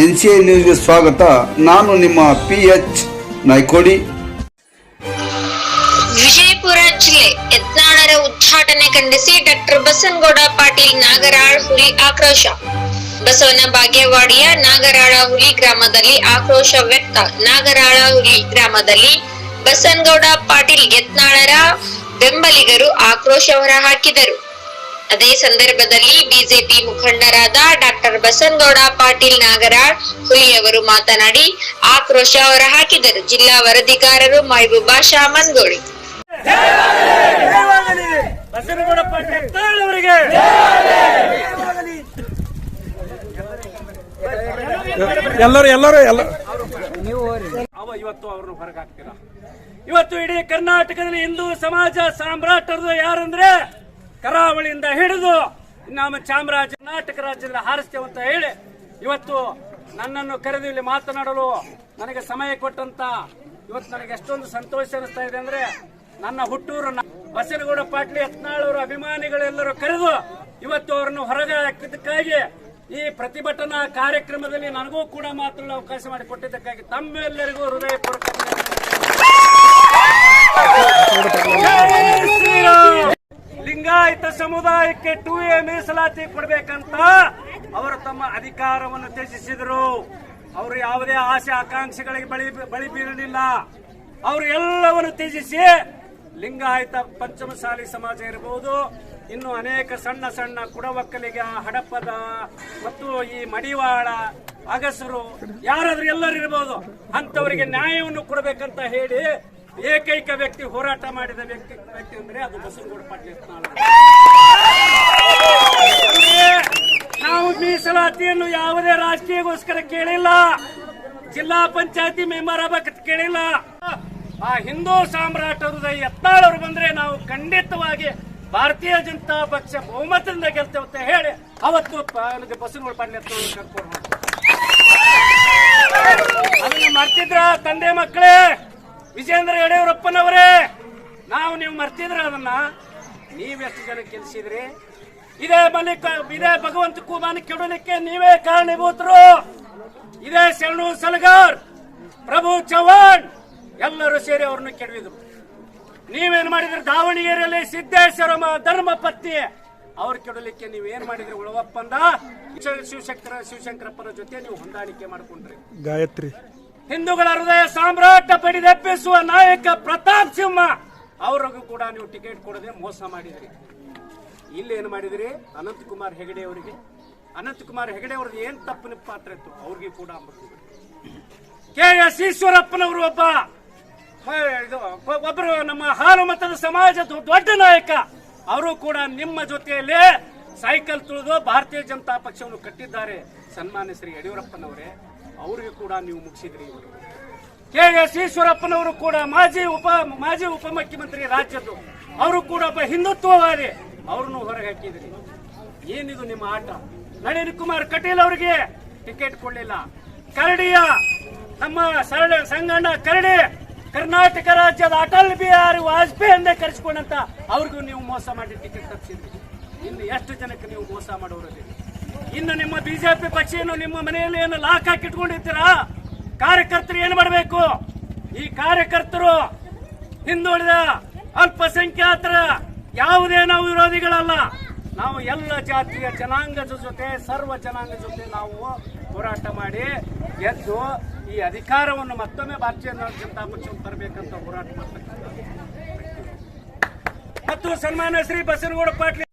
N C I ನ್ಯೂಸ್ಗೆ ಸ್ವಾಗತ. ನಾನು ನಿಮ್ಮ ಪಿ ಎಚ್ ನಾಯ್ಕೋಡಿ. ವಿಜಯಪುರ ಜಿಲ್ಲೆ ಯತ್ನಾಳರ ಉದ್ಘಾಟನೆ ಖಂಡಿಸಿ ಡಾಕ್ಟರ್ ಬಸನಗೌಡ ಪಾಟೀಲ್ ನಾಗರಾಳ್ ಹುಲಿ ಆಕ್ರೋಶ. ಬಸವನ ಬಾಗೇವಾಡಿಯ ನಾಗರಾಳ ಹುಲಿ ಗ್ರಾಮದಲ್ಲಿ ಆಕ್ರೋಶ ವ್ಯಕ್ತ. ನಾಗರಾಳ ಹುಲಿ ಗ್ರಾಮದಲ್ಲಿ ಬಸನಗೌಡ ಪಾಟೀಲ್ ಯತ್ನಾಳರ ಬೆಂಬಲಿಗರು ಆಕ್ರೋಶ ಹೊರಹಾಕಿದರು. ಅದೇ ಸಂದರ್ಭದಲ್ಲಿ ಬಿಜೆಪಿ ಮುಖಂಡರಾದ ಡಾಕ್ಟರ್ ಬಸನ್ಗೌಡ ಪಾಟೀಲ್ ನಾಗರಾಳ್ ಹುಲಿಯವರು ಮಾತನಾಡಿ ಆಕ್ರೋಶ ಹೊರಹಾಕಿದರು. ಜಿಲ್ಲಾ ವರದಿಗಾರರು ಮೈಬುಬಾ ಶಾ ಮನ್ಗೋಳಿ ಜಯವಾಗಲಿ ಬಸನಗೌಡ ಪಾಟೀಲ್ ಅವರಿಗೆ ಎಲ್ಲರೂ ಎಲ್ಲರೂ ಎಲ್ಲ ಅವ ಇವತ್ತು ಅವ್ರನ್ನ ಹೊರಗೆ ಹಾಕ್ತೀರ? ಇವತ್ತು ಇಡೀ ಕರ್ನಾಟಕದಲ್ಲಿ ಹಿಂದೂ ಸಮಾಜ ಸಾಮ್ರಾಟರದು ಯಾರಂದ್ರೆ ಕರಾವಳಿಯಿಂದ ಹಿಡಿದು ನಮ್ಮ ಚಾಮರಾಜ ಕರ್ನಾಟಕ ರಾಜ್ಯದಲ್ಲಿ ಹಾರಿಸ್ತೇವೆ ಅಂತ ಹೇಳಿ ಇವತ್ತು ನನ್ನನ್ನು ಕರೆದು ಇಲ್ಲಿ ಮಾತನಾಡಲು ನನಗೆ ಸಮಯ ಕೊಟ್ಟಂತ ಇವತ್ತು ನನಗೆ ಎಷ್ಟೊಂದು ಸಂತೋಷ ಅನಿಸ್ತಾ ಇದೆ ಅಂದ್ರೆ ನನ್ನ ಹುಟ್ಟೂರು ಬಸನಗೌಡ ಪಾಟೀಲ್ ಯತ್ನಾಳ್ ಅಭಿಮಾನಿಗಳೆಲ್ಲರೂ ಕರೆದು ಇವತ್ತು ಅವರನ್ನು ಹೊರಗೆ ಹಾಕಿದ್ದಕ್ಕಾಗಿ ಈ ಪ್ರತಿಭಟನಾ ಕಾರ್ಯಕ್ರಮದಲ್ಲಿ ನನಗೂ ಕೂಡ ಮಾತನಾಡಲು ಅವಕಾಶ ಮಾಡಿಕೊಟ್ಟಿದ್ದಕ್ಕಾಗಿ ತಮ್ಮೆಲ್ಲರಿಗೂ ಹೃದಯಪೂರ್ವಕ ಸಮುದಾಯಕ್ಕೆ ಟೂ ಎ ಮೀಸಲಾತಿ ಕೊಡಬೇಕಂತ ಅವರು ತಮ್ಮ ಅಧಿಕಾರವನ್ನು ತ್ಯಜಿಸಿದರು. ಅವರು ಯಾವುದೇ ಆಸೆ ಆಕಾಂಕ್ಷೆಗಳಿಗೆ ಬಳಿ ಬಳಿ ಬೀರಲಿಲ್ಲ. ಅವರು ಎಲ್ಲವನ್ನು ತ್ಯಜಿಸಿ ಲಿಂಗಾಯತ ಪಂಚಮಸಾಲಿ ಸಮಾಜ ಇರಬಹುದು. ಇನ್ನು ಅನೇಕ ಸಣ್ಣ ಸಣ್ಣ ಕುಡವಕ್ಕಲಿಗ ಹಡಪದ ಮತ್ತು ಈ ಮಡಿವಾಳ, ಅಗಸರು, ಯಾರಾದ್ರೂ ಎಲ್ಲರೂ ಇರಬಹುದು. ಅಂತವರಿಗೆ ನ್ಯಾಯವನ್ನು ಕೊಡಬೇಕಂತ ಹೇಳಿ ಏಕೈಕ ವ್ಯಕ್ತಿ ಹೋರಾಟ ಮಾಡಿದ ವ್ಯಕ್ತಿ ವ್ಯಕ್ತಿ ಅಂದ್ರೆ ಅದು ಬಸವನಗೌಡ ಪಾಟೀಲ್. ನಾವು ಮೀಸಲಾತಿಯನ್ನು ಯಾವುದೇ ರಾಜಕೀಯಗೋಸ್ಕರ ಕೇಳಿಲ್ಲ. ಜಿಲ್ಲಾ ಪಂಚಾಯತಿ ಮೆಂಬರ್ ಆಗಬೇಕಂತ ಕೇಳಿಲ್ಲ. ಆ ಹಿಂದೂ ಸಾಮ್ರಾಟ್ ಹೃದಯ ಯತ್ನಾಳ್ ಬಂದ್ರೆ ನಾವು ಖಂಡಿತವಾಗಿ ಭಾರತೀಯ ಜನತಾ ಪಕ್ಷ ಬಹುಮತದಿಂದ ಗೆಲ್ತೇವೆ ಅಂತ ಹೇಳಿ ಅವತ್ತು ಬಸವನಗೌಡ ಪಾಟೀಲ್ ಕರ್ಕೊಂಡು. ಅದನ್ನ ಮರ್ತಿದ್ರ ತಂದೆ ಮಕ್ಕಳೇ? ವಿಜೇಂದ್ರ ಯಡಿಯೂರಪ್ಪನವರೇ, ನಾವು ನೀವು ಮರ್ತಿದ್ರೆ ಅದನ್ನ ನೀವೆಷ್ಟು ಜನ ಕೆಲಸಿದ್ರಿ ಇದೇ ಮಲ್ಲಿಕ, ಇದೇ ಭಗವಂತ ಕುಮಾನ ಕೆಡಲಿಕ್ಕೆ ನೀವೇ ಕಾರಣೀಭೂತರು. ಇದೇ ಶರಣು ಸಲಗಾರ್, ಪ್ರಭು ಚವ್ಹಾಣ್, ಎಲ್ಲರೂ ಸೇರಿ ಅವ್ರನ್ನ ಕೆಡವಿದ್ರು. ನೀವೇನ್ ಮಾಡಿದ್ರೆ? ದಾವಣಗೆರೆಯಲ್ಲಿ ಸಿದ್ದೇಶ್ವರ ಧರ್ಮ ಪತ್ನಿ ಅವ್ರು ಕೆಡಲಿಕ್ಕೆ ನೀವೇನ್ ಮಾಡಿದ್ರಿ? ಉಳವಪ್ಪಂದ ಶಿವ- ಶಿವಶಂಕರ, ಶಿವಶಂಕರಪ್ಪನ ಜೊತೆ ನೀವು ಹೊಂದಾಣಿಕೆ ಮಾಡ್ಕೊಂಡ್ರಿ. ಗಾಯತ್ರಿ. ಹಿಂದೂಗಳ ಹೃದಯ ಸಾಮ್ರಾಟ ಪಡಿದೆಪ್ಪಿಸುವ ನಾಯಕ ಪ್ರತಾಪ್ ಸಿಂಹ, ಅವ್ರಿಗೂ ಕೂಡ ನೀವು ಟಿಕೆಟ್ ಕೊಡದೆ ಮೋಸ ಮಾಡಿದ್ರಿ. ಇಲ್ಲಿ ಏನು ಮಾಡಿದ್ರಿ? ಅನಂತಕುಮಾರ್ ಹೆಗಡೆ ಅವರಿಗೆ. ಅನಂತಕುಮಾರ್ ಹೆಗಡೆ ಅವ್ರದ್ದು ಏನ್ ತಪ್ಪಿನ ಪಾತ್ರ ಇತ್ತು, ಅವ್ರಿಗೆ ಕೂಡ ಕೆ ಎಸ್ ಈಶ್ವರಪ್ಪನವರು ಒಬ್ಬ ಇದು ಒಬ್ಬರು ನಮ್ಮ ಹಾಲು ಮತದ ಸಮಾಜದ ದೊಡ್ಡ ನಾಯಕ. ಅವರು ಕೂಡ ನಿಮ್ಮ ಜೊತೆಯಲ್ಲಿ ಸೈಕಲ್ ತುಳಿದು ಭಾರತೀಯ ಜನತಾ ಪಕ್ಷವನ್ನು ಕಟ್ಟಿದ್ದಾರೆ. ಸನ್ಮಾನ್ಯ ಶ್ರೀ ಯಡಿಯೂರಪ್ಪನವರೇ. ಅವರಿಗೆ ಕೂಡ ನೀವು ಮುಗಿಸಿದ್ರಿ ಎಸ್ ಈಶ್ವರಪ್ಪನವರು ಕೂಡ ಮಾಜಿ ಉಪ, ಮಾಜಿ ಉಪಮುಖ್ಯಮಂತ್ರಿ ರಾಜ್ಯದ್ದು. ಅವರು ಕೂಡ ಒಬ್ಬ ಹಿಂದುತ್ವವಾದಿ. ಅವ್ರನ್ನು ಹೊರಗೆ ಹಾಕಿದ್ರಿ. ಏನಿದು ನಿಮ್ಮ ಆಟ? ನಳಿನ್ ಕುಮಾರ್ ಕಟೀಲ್ ಅವರಿಗೆ ಟಿಕೆಟ್ ಕೊಡಲಿಲ್ಲ. ಕರಡಿಯ ನಮ್ಮ ಸರಳ ಸಂಗಣ್ಣ ಕರಡಿ, ಕರ್ನಾಟಕ ರಾಜ್ಯದ ಅಟಲ್ ಬಿಹಾರಿ ವಾಜಪೇಯಿ ಎಂದೇ ಕರೆಸಿಕೊಂಡಂತ ಅವ್ರಿಗೂ ನೀವು ಮೋಸ ಮಾಡಿ ಟಿಕೆಟ್ ತಪ್ಪಿಸಿದ್ರಿ ಇನ್ನು ಎಷ್ಟು ಜನಕ್ಕೆ ನೀವು ಮೋಸ ಮಾಡೋರಲ್ಲಿ ಇನ್ನು ನಿಮ್ಮ ಬಿಜೆಪಿ ಪಕ್ಷ ಏನು ನಿಮ್ಮ ಮನೆಯಲ್ಲಿ ಏನು ಲಾಕ್ ಹಾಕಿ ಇಟ್ಕೊಂಡಿರ್ತೀರಾ? ಕಾರ್ಯಕರ್ತರು ಏನು ಮಾಡಬೇಕು? ಈ ಕಾರ್ಯಕರ್ತರು ಹಿಂದುಳಿದ ಅಲ್ಪಸಂಖ್ಯಾತರ ಯಾವುದೇ ನಾವು ವಿರೋಧಿಗಳಲ್ಲ. ನಾವು ಎಲ್ಲ ಜಾತಿಯ ಜನಾಂಗದ ಜೊತೆ, ಸರ್ವ ಜನಾಂಗದ ಜೊತೆ ನಾವು ಹೋರಾಟ ಮಾಡಿ ಎದ್ದು ಈ ಅಧಿಕಾರವನ್ನು ಮತ್ತೊಮ್ಮೆ ಭಾರತೀಯ ಜನತಾ ಪಕ್ಷವನ್ನು ತರಬೇಕಂತ ಹೋರಾಟ ಮಾಡ್ತಕ್ಕಂಥ ಮತ್ತು ಸನ್ಮಾನ್ಯ ಶ್ರೀ ಬಸನಗೌಡ ಪಾಟೀಲ್